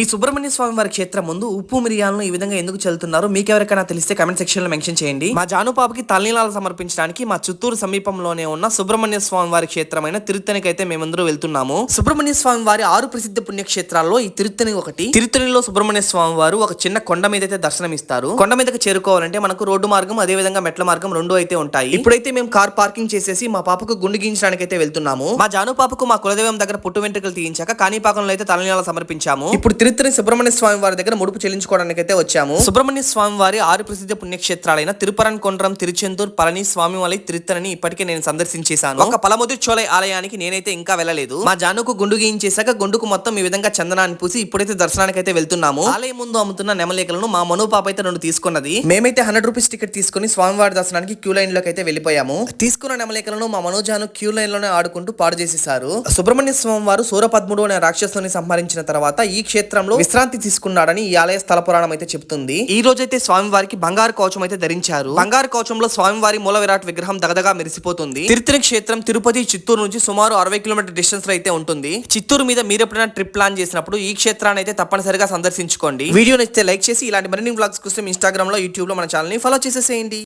ఈ సుబ్రహ్మణ్య స్వామి వారి క్షేత్రం ముందు ఉప్పు మిరియాలను ఈ విధంగా ఎందుకు చల్లుతున్నారో? మీకెవరికైనా తెలిస్తే కమెంట్ సెక్షన్లో మెన్షన్ చేయండి. మా జానుపాపకి తల్లినాలు సమర్పించడానికి మా చిత్తూరు సమీపంలోనే ఉన్న సుబ్రహ్మణ్య స్వామి వారి క్షేత్రమైన తిరుత్తనికి అయితే మేమందరూ వెళ్తున్నాము. సుబ్రహ్మణ్య స్వామి వారి ఆరు ప్రసిద్ధ పుణ్యక్షేత్రాల్లో ఈ తిరుత్తని ఒకటి. తిరుత్తనిలో సుబ్రహ్మణ్య స్వామి వారు ఒక చిన్న కొండ మీద అయితే దర్శనం ఇస్తారు కొండ మీదకి చేరుకోవాలంటే మనకు రోడ్డు మార్గం అదే విధంగా మెట్ల మార్గం రెండు అయితే ఉంటాయి. ఇప్పుడైతే మేము కార్ పార్కింగ్ చేసేసి మా పాపకు గుండు గీయించడానికి అయితే వెళ్తున్నాము. మా జాను పాపకు మా కులదైవం దగ్గర పుట్టు వెంట్రుకలు తీయించాక కాణిపాకంలో అయితే తలనీలాలు సమర్పించాము. ఇప్పుడు తిరుత్తని సుబ్రహ్మణ్య స్వామి వారి దగ్గర ముడుపు చెల్లించుకోవడానికి అయితే వచ్చాము. సుబ్రహ్మణ్య స్వామి వారి ఆరు ప్రసిద్ధ పుణ్యక్షేత్రాలైన తిరుపరన్ కొండ్రం తిరుచెందూర్ పళని స్వామిమలై తిరుత్తని ఇప్పటికే నేను సందర్శించేశాను. ఒక పలముది చోలై ఆలయానికి నేనైతే ఇంకా వెళ్ళలేదు. మా జానుకు గుండు గీయించేశాక గుండుకు మొత్తం ఈ విధంగా చందనాన్ని పూసి ఇప్పుడైతే దర్శనానికి అయితే వెళ్తున్నాము. ఆలయం ముందు అమ్ముతున్న నెమలేకలను మా మను పాప అయితే రెండు తీసుకున్నది. మేమైతే హండ్రెడ్ రూపీస్ టికెట్ తీసుకుని స్వామివారి దర్శనానికి క్యూ లైన్లోకి అయితే వెళ్ళిపోయాము. తీసుకున్న నెమలేకలను మా మనోజాను క్యూ లైన్లోనే ఆడుకుంటూ పాడు చేసేసారు సుబ్రహ్మణ్య స్వామి వారు సూరపద్ముడు అనే రాక్షసుని సంహరించిన తర్వాత ఈ క్షేత్రంలో విశ్రాంతి తీసుకున్నాడని ఈ ఆలయ స్థల పురాణం అయితే చెప్తుంది ఈ రోజైతే స్వామివారికి బంగారు కవచం అయితే ధరించారు. బంగారు కవచంలో స్వామివారి మూల విరాట్ విగ్రహం దగదగా మెరిసిపోతుంది. తిరుతిని క్షేత్రం తిరుపతి చిత్తూరు నుంచి సుమారు అరవై కిలోమీటర్ డిస్టెన్స్లో అయితే ఉంటుంది. చిత్తూరు మీద మీరు ఎప్పుడైనా ట్రిప్ ప్లాన్ చేసినప్పుడు ఈ క్షేత్రాన్ని అయితే తప్పనిసరిగా సందర్శించుకోండి. వీడియో నచ్చితే లైక్ చేసి ఇలాంటి మరిన్ని బ్లాగ్స్ కోసం ఇన్స్టాగ్రామ్లో యూట్యూబ్లో మన ఛానల్ని ఫాలో చేసేసేయండి.